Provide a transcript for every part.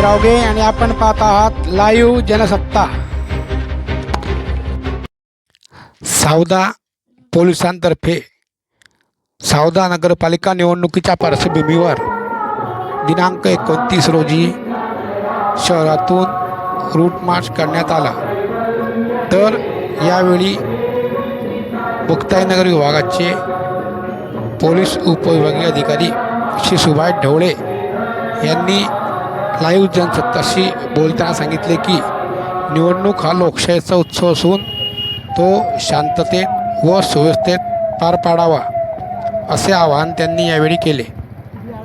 रावगे आणि आपण पाहत आहात लाईव्ह जनसत्ता. सावदा पोलिसांतर्फे सावदा नगरपालिका निवडणुकीच्या पार्श्वभूमीवर दिनांक एकोणतीस रोजी शहरातून रूट मार्च करण्यात आला. तर यावेळी मुक्ताईनगर विभागाचे पोलीस उपविभागीय अधिकारी श्री सुभाष ढवळे यांनी लाईव्ह जनसत्ताशी बोलताना सांगितले की निवडणूक हा लोकशाहीचा उत्सव असून तो शांततेत व सुव्यवस्थेत पार पाडावा असे आवाहन त्यांनी यावेळी केले.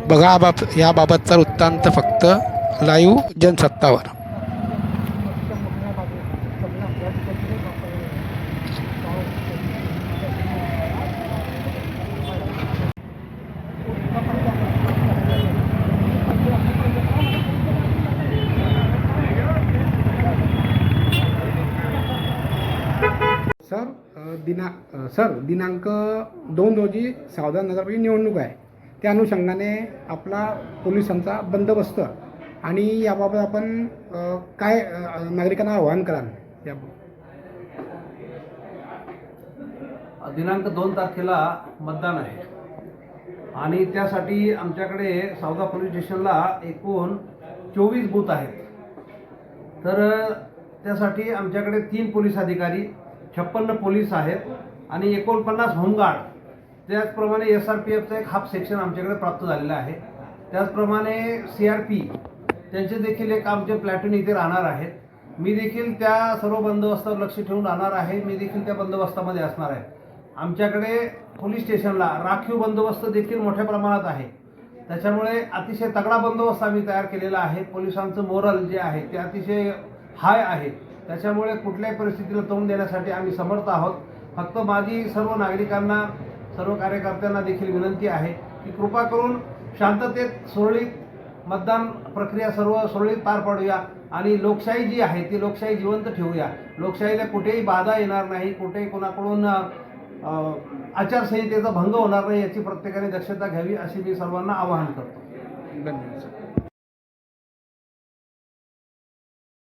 बघा बाब याबाबतचा वृत्तांत फक्त लाईव्ह जनसत्तावर सर दिना सर दिनांक दोन रोजी सावधान नगरपालिका निवडणूक आहे. त्या अनुषंगाने आपला पोलिसांचा बंदोबस्त आणि याबाबत आपण काय नागरिकांना आवाहन कराल याबाबत? दिनांक दोन तारखेला मतदान आहे. आणि त्यासाठी आमच्याकडे सावदा पोलीस स्टेशनला एकूण चोवीस बूथ आहेत. तर त्यासाठी आमच्याकडे तीन पोलीस अधिकारी छप्पन्न पोलीस आहेत आणि एकोणपन्नास होमगार्ड. त्याचप्रमाणे एस आर पी एफचा एक हाफ सेक्शन आमच्याकडे प्राप्त झालेला आहे. त्याचप्रमाणे सी आर पी त्यांचे देखील एक आमचे प्लॅटून इथे राहणार आहेत. मी देखील त्या सर्व बंदोबस्तावर लक्ष ठेवून राहणार आहे. मी देखील त्या बंदोबस्तामध्ये असणार आहे. आमच्याकडे पोलीस स्टेशनला राखीव बंदोबस्त देखील मोठ्या प्रमाणात आहे. त्याच्यामुळे अतिशय तगडा बंदोबस्त आम्ही तयार केलेला आहे. पोलिसांचं मोरल जे आहे ते अतिशय हाय आहे. त्याच्यामुळे कुठल्याही परिस्थितीला तोंड देण्यासाठी आम्ही समर्थ आहोत. फक्त माझी सर्व नागरिकांना सर्व कार्यकर्त्यांना देखील विनंती आहे की कृपा करून शांततेत सुरळीत मतदान प्रक्रिया सर्व सुरळीत पार पाडूया आणि लोकशाही जी आहे ती लोकशाही जिवंत ठेवूया. लोकशाहीला कुठेही बाधा येणार नाही कुठेही कोणाकडून आचारसंहितेचा भंग होणार नाही याची प्रत्येकाने दक्षता घ्यावी अशी मी सर्वांना आवाहन करतो. धन्यवाद सर.